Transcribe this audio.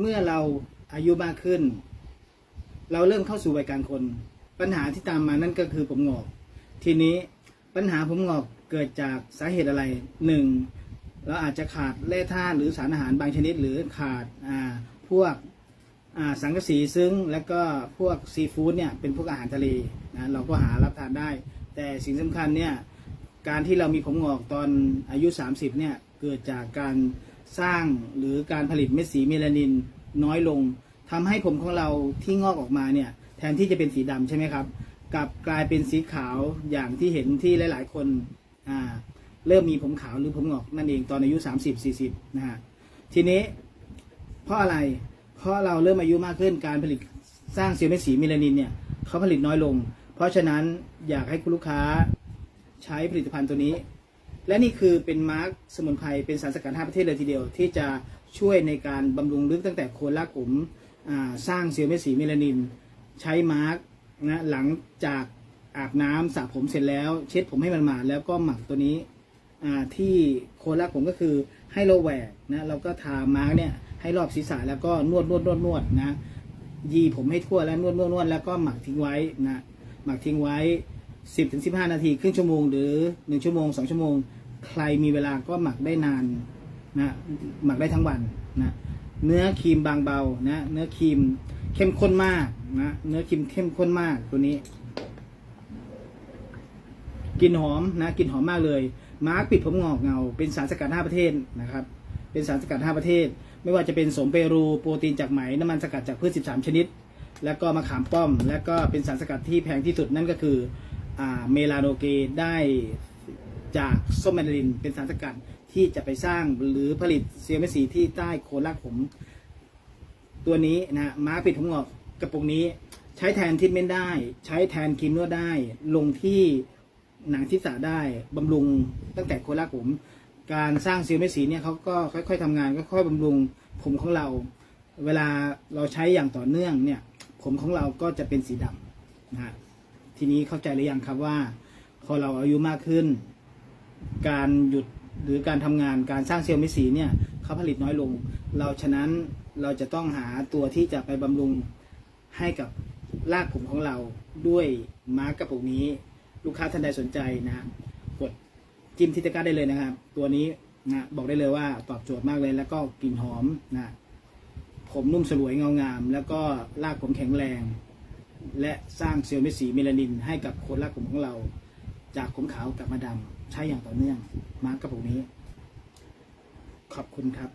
เมื่อเราอายุมากขึ้น เราเริ่มเข้าสู่วัยกลางคน ปัญหาที่ตามมานั่นก็คือผมงอก ทีนี้ปัญหาผมงอกเกิดจากสาเหตุอะไรหนึ่งเราอาจจะขาดแร่ธาตุหรือสารอาหารบางชนิด หรือขาดาพวกสังกะสีซึ่งแล้วก็พวกซีฟู้ดเนี่ยเป็นพวกอาหารทะเลนะเราก็หารับทานได้ แต่สิ่งสำคัญเนี่ยการที่เรามีผมงอกตอนอายุ 30เนี่ยเกิดจากการ สร้างหรือการผลิตเม็ดสีเมลานินน้อยลงทำให้ผมของเราที่งอกออกมาเนี่ยแทนที่จะเป็นสีดำใช่ไหมครับกลับกลายเป็นสีขาวอย่างที่เห็นที่หลาย ๆ คนอ่าเริ่มมีผมขาวหรือผมงอกนั่นเองตอนอายุ 30 40นะฮะทีนี้เพราะอะไร เพราะเราเริ่มอายุมากขึ้นการผลิตสร้างเซลล์เม็ดสีเมลานินเนี่ยเขาผลิตน้อยลง เพราะฉะนั้นอยากให้คุณลูกค้าใช้ผลิตภัณฑ์ตัวนี้ และนี่คือเป็นมาร์กสมุนไพรเป็นสารสกัด5ประเทศเลยทีเดียว ที่จะช่วยในการบำรุงลึกตั้งแต่โคนรากผมสร้างเซลล์เม็ดสีเมลานิน ใช้มาร์กนะหลังจากอาบน้ำสระผมเสร็จแล้ว เช็ดผมให้มันหมาดแล้วก็หมักตัวนี้ที่โคนรักผมก็คือให้เราแหวกนะเราก็ทามาร์กเนี่ยให้รอบศีรษะแล้วก็นวดนวดนวดนวดนะยีผมให้ทั่วแล้วนวดนวดนวดแล้วก็หมักทิ้งไว้นะหมักทิ้งไว้ 10ถึง15 นาทีครึ่งชั่วโมงหรือ 1 ชั่วโมง 2 ชั่วโมง ใครมีเวลาก็หมักได้นานนะหมักได้ทั้งวันนะเนื้อครีมบางเบานะเนื้อครีมเข้มข้นมากนะเนื้อครีมเข้มข้นมากตัวนี้กลิ่นหอมนะกลิ่นหอมมากเลยมาร์กปิดผมงอกเงา เป็นสารสกัด5ประเทศนะครับ เป็นสารสกัด5ประเทศ ไม่ว่าจะเป็นสมเปรูโปรตีนจากไหมน้ำมันสกัดจากพืช 13 ชนิด แล้วก็มะขามป้อม แล้วก็เป็นสารสกัดที่แพงที่สุดนั่นก็คือ เมลาโนเกได้จากส้มแมนดารินเป็นสารสกัดที่จะไปสร้างหรือผลิตเซลล์เม็ดสีที่ใต้โคนรากผม ตัวนี้นะมาปิดผมงอกกระปุกนี้ ใช้แทนทิทเมนได้ ใช้แทนครีมนวดได้ ลงที่หนังศีรษะได้บำรุงตั้งแต่โคนรากผม การสร้างเซลล์เม็ดสีเนี่ยเขาก็ค่อย ๆทำงานค่อยๆบำรุงผมของเรา เวลาเราใช้อย่างต่อเนื่องเนี่ย ผมของเราก็จะเป็นสีดำนะฮะ ทีนี้เข้าใจหรือยังครับว่าพอเราอายุมากขึ้น การหยุดหรือการทำงานการสร้างเซลล์เม็ดสีเนี่ยเขาผลิตน้อยลง เราฉะนั้นเราจะต้องหาตัวที่จะไปบำรุงให้กับรากผมของเราด้วยมาร์กกระปุกนี้ ลูกค้าท่านใดสนใจนะกดจิ้มที่ตกร้าได้เลยนะครับ ตัวนี้นะบอกได้เลยว่าตอบโจทย์มากเลย แล้วก็กลิ่นหอมนะผมนุ่มสลวยเงางาม แล้วก็รากผมแข็งแรง และสร้างเซลล์เม็ดสีเมลานิน ให้กับคนรักผมของเรา จากผมขาวกลับมาดำใช้อย่างต่อเนื่องมาร์กกระปุกนี้ ขอบคุณครับ